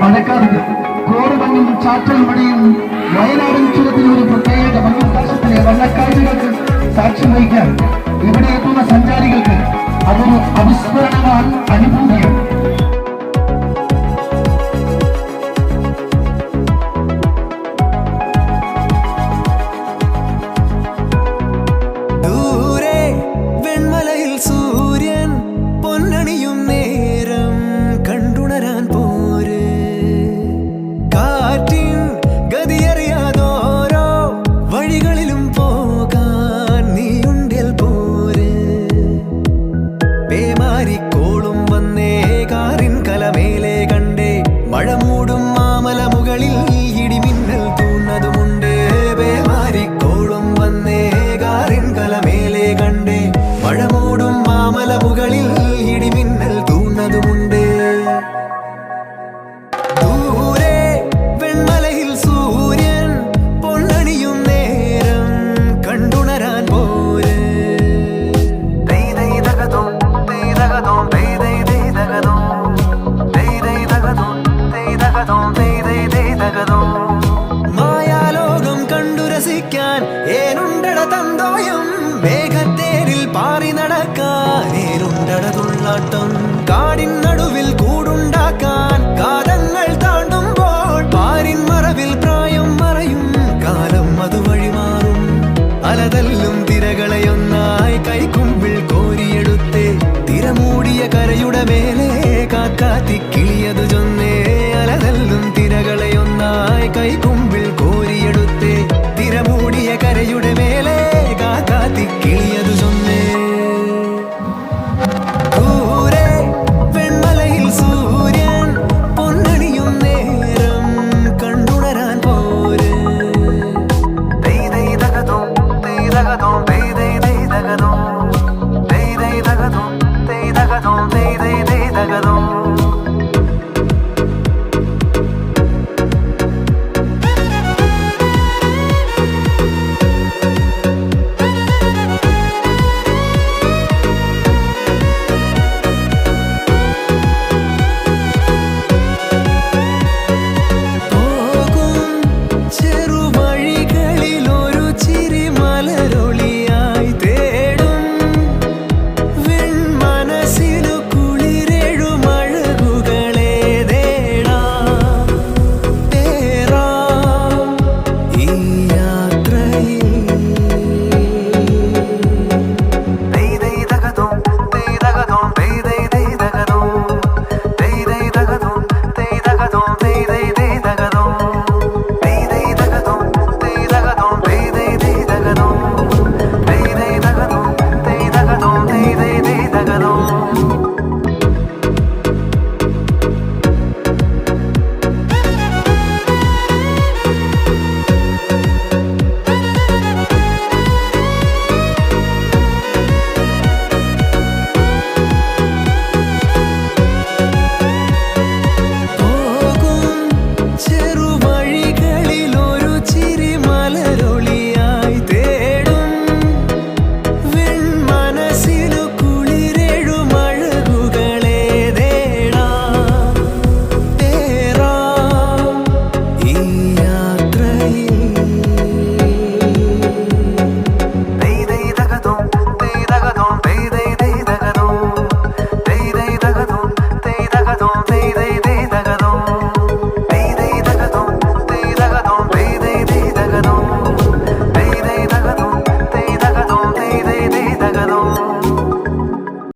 മഴക്കാലത്ത് കോറുമഞ്ഞും ചാറ്റൽ മഴയും വയനാടൻ ചുരത്തിന് ഒരു പ്രത്യേക മഞ്ഞുപ്രാശത്തിലെ വണ്ണക്കാഴ്ചകൾക്ക് സാക്ഷ്യം വഹിക്കാൻ ഇവിടെ എത്തുന്ന സഞ്ചാരികൾക്ക് അതൊരു അവിസ്മരണമായ അനുഭൂതിയാണ്. ഈ ഇടിമിന്നൽ തൂന്നതുമുണ്ടേ. ബേമാരിക്കോളും വന്നേ. കാറിൻ കലമേലെ കണ്ടേ. മഴമൂടും മാമല മുകളിൽ താളാട്ടം കാടിൻ നടുവിൽ കൂടുണ്ടാക്കാൻ കാലങ്ങൾ താണ്ടുമ്പോൾ പാരിൻ മറവിൽ പ്രായം മറയും കാലം അത് വഴിമാറും അലതല്ലും തിരകളെയൊന്നായി കൈക്കുമ്പിൾ കോരിയെടുത്ത് തിരമൂടിയ കരയുടെ മേലേ 내가 더